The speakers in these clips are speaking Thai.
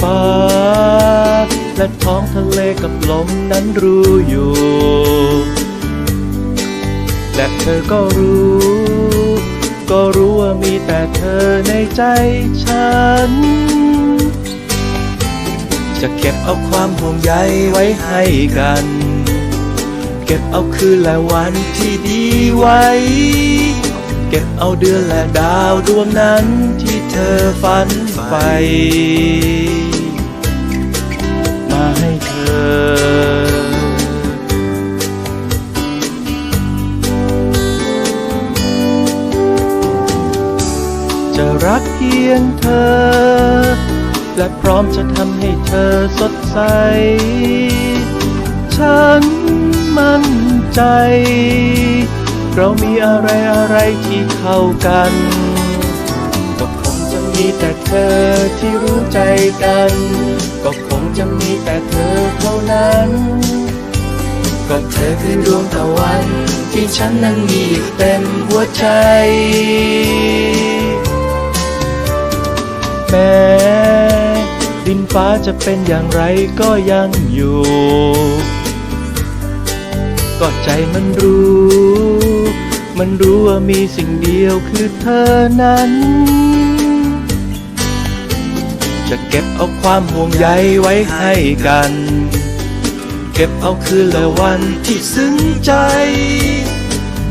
ฟ้า และท้องทะเลกับลมนั้นรู้อยู่ และเธอก็รู้ ก็รู้ว่ามีแต่เธอในใจฉัน จะเก็บเอาความห่วงใยไว้ให้กัน เก็บเอาคืนและวันที่ดีไว้เก็บเอาเดือนและดาวดวงนั้นที่เธอฝันใฝ่ ให้เธอจะรักเพียงเธอ และพร้อมจะทำให้เธอสดใส ฉันมั่นใจ เรามีอะไรอะไรที่เข้ากัน ก็คงจะมีแต่เธอที่รู้ใจกัน ก็คงจะมีแต่เธอเท่านั้น ก็เธอคือดวงตะวัน ที่ฉันนั้นมีเต็มหัวใจ แม้ดินฟ้าจะเป็นอย่างไรก็ยังอยู่ ก็ใจมันรู้ มันรู้ว่ามีสิ่งเดียวคือเธอนั้น จะเก็บเอาความห่วงใยไว้ให้กัน เก็บเอาคืนและวันที่ซึ้งใจ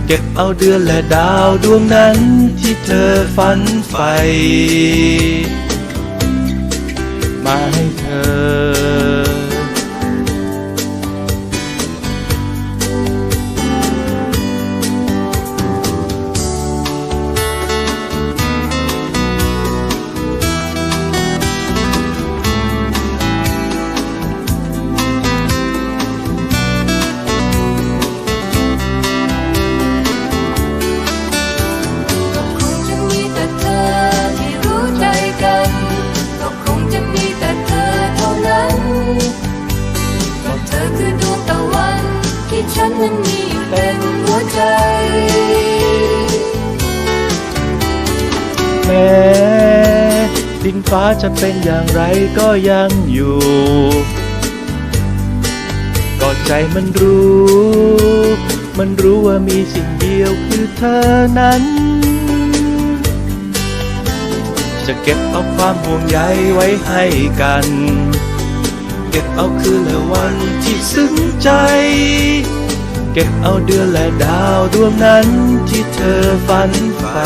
เก็บเอาเดือนและดาวดวงนั้นที่เธอฝันใฝ่มา ฉันนั้นมีอยู่เต็มหัวใจ แม้ดินฟ้าจะเป็นอย่างไรก็ยังอยู่ก็ใจมันรู้ มันรู้ว่ามีสิ่งเดียวคือเธอนั้น จะเก็บเอาความห่วงใยไว้ให้กัน เก็บเอาคืนและวันที่ซึ้งใจ เก็บเอาเดือนและดาวดวงนั้นที่เธอฝันใฝ่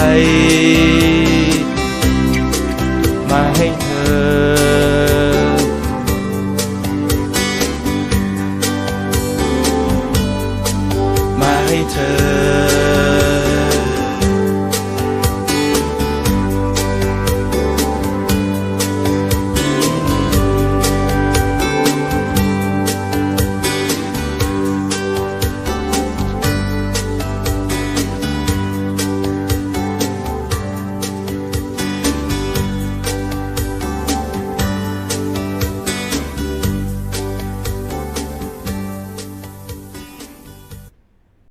มาให้เธอ มาให้เธอ